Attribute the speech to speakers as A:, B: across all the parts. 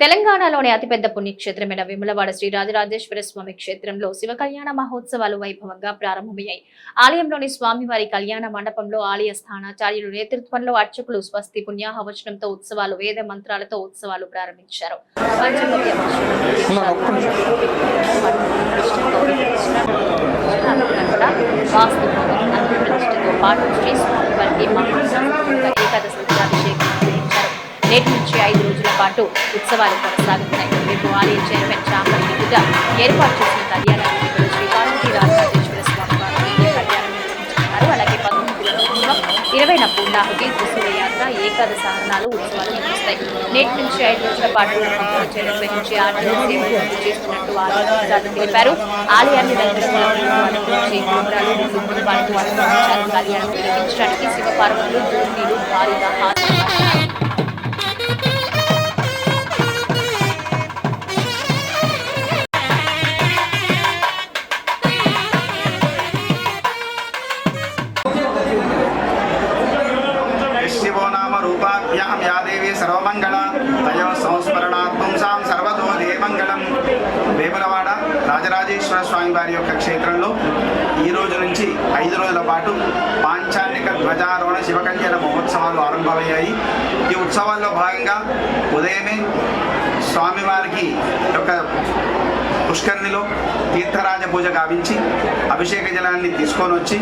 A: తెలంగాణలోని అతిపెద్ద పుణ్యక్షేత్రమైన విమలవాడ శ్రీ రాజరాజేశ్వర స్వామి క్షేత్రంలో శివ కళ్యాణ మహోత్సవాలు వైభవంగా ప్రారంభమయ్యాయి. ఆలయంలోని స్వామివారి కళ్యాణ మండపంలో ఆలయ స్థానాచార్యులు నేతృత్వంలో అర్చకులు స్వస్తి పుణ్యాహవచనంతో ఉత్సవాలు వేద మంత్రాలతో ఉత్సవాలు ప్రారంభించారు. పాటు శ్రీ స్వామివారికి ఏకాదశి నిర్వహించారు నేటి నుంచి ఐదు రోజుల పాటు ఉత్సవాలు కొనసాగుతున్నాయి. రేపు ఆలయ చైర్మన్ చాంబర్ మీదుగా ఏర్పాటు చేసిన కళ్యాణానికి శ్రీ పార్వతీ రాజేశ్వర స్వామి వారికి కళ్యాణం నిర్వహించుకున్నారు. అలాగే పంతొమ్మిది ఇరవైన పూర్ణాహుతి త్రిశూల యాత్ర ఏకాదశ హరణాలు ఉత్సవాలు నిర్వహిస్తాయి. నేటి నుంచి ఐదు రోజుల పాటు భక్తులచే నిర్వహించి ఆర్టీఓ సేవలు చేస్తున్నట్టు ఆలయ తెలిపారు. ఆలయాన్ని రంగుల కళ్యాణం నిర్వహించడానికి శివపార్వతులు జ్యోతిలు భారీగా
B: సర్వమంగళ తయో సంస్మరణాత్ పుంసాం సర్వతో దేవంగళం వేములవాడ రాజరాజేశ్వర స్వామి వారి యొక్క క్షేత్రంలో ఈ రోజు నుంచి ఐదు రోజుల పాటు పాంచాన్నిక ధ్వజారోహణ శివకళ్యాణ మహోత్సవాలు ఆరంభమయ్యాయి. ఈ ఉత్సవాల్లో భాగంగా ఉదయమే స్వామివారికి యొక్క పుష్కరిణిలో తీర్థరాజ పూజ గావించి అభిషేక జలాన్ని తీసుకొని వచ్చి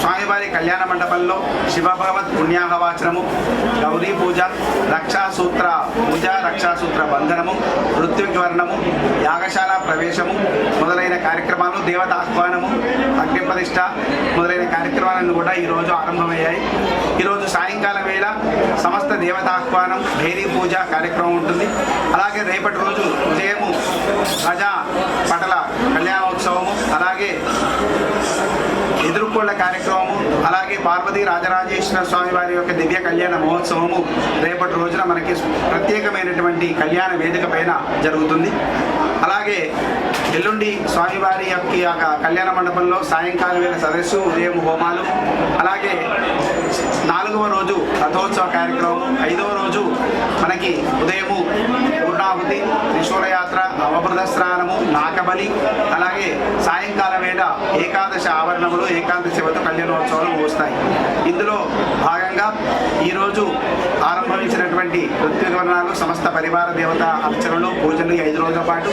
B: స్వామివారి కళ్యాణ మండపంలో శివభగవత్ పుణ్యాహవాచనము గౌరీ పూజ రక్షాసూత్ర పూజ రక్షాసూత్ర బంధనము ఋత్విగ్వర్ణము యాగశాల ప్రవేశము మొదలైన కార్యక్రమాలు దేవత ఆహ్వానము మొదలైన కార్యక్రమాలను కూడా ఈరోజు ఆరంభమయ్యాయి. ఈరోజు సాయంకాలం వేళ సమస్త దేవతాహ్వానం భేరీ పూజ కార్యక్రమం ఉంటుంది. అలాగే రేపటి రోజు ఉదయము ప్రజా పటల కళ్యాణోత్సవము అలాగే ఎదుర్కొన్న కార్యక్రమము అలాగే పార్వతీ రాజరాజేశ్వర స్వామి వారి యొక్క దివ్య కళ్యాణ మహోత్సవము రేపటి రోజున మనకి ప్రత్యేకమైనటువంటి కళ్యాణ వేదిక పైన జరుగుతుంది. అలాగే ఎల్లుండి స్వామివారి యొక్క యొక్క కళ్యాణ మండపంలో సాయంకాలం వేళ సదస్సు ఉదయం హోమాలు అలాగే నాలుగవ రోజు రథోత్సవ కార్యక్రమం ఐదవ రోజు మనకి ఉదయము పూర్ణాహుతి త్రిశూలయాత్ర అవబృధ స్నానము నాకబలి అలాగే సాయంకాల వేళ ఏకాదశి ఆవరణములు ఏకాంత శివతో కళ్యాణోత్సవాలు వస్తాయి. ఇందులో భాగంగా ఈరోజు ఆరంభించినటువంటి ఋత్వివర్ణాలు సమస్త పరివార దేవత అర్చనలు పూజలు ఐదు రోజుల పాటు.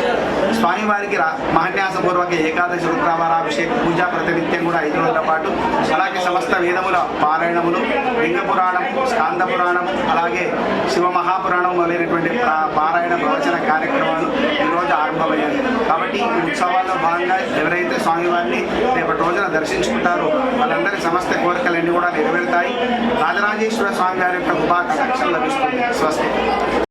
B: స్వామివారికి రా- మహాన్యాసపూర్వక ఏకాదశి రుద్రావారాభిషేక పూజ ప్రతినిత్యం కూడా ఐదు రోజుల పాటు. అలాగే సమస్త వేదముల పారాయణములు లింగ పురాణం స్కాంద పురాణం అలాగే శివ మహాపురాణం మొదలైనటువంటి పారాయణ ప్రవచన కార్యక్రమాలు ఈరోజు ఆరంభమయ్యాయి కాబట్టి ఈ ఉత్సవాల్లో భాగంగా ఎవరైతే స్వామివారిని రేపటి రోజున దర్శించుకుంటారో వాళ్ళందరి సమస్త కోరికలన్నీ కూడా నెరవేరుతాయి. రాజరాజేశ్వర స్వామి వారి యొక్క కృపా కటాక్షం లభిస్తుంది. స్వస్తి.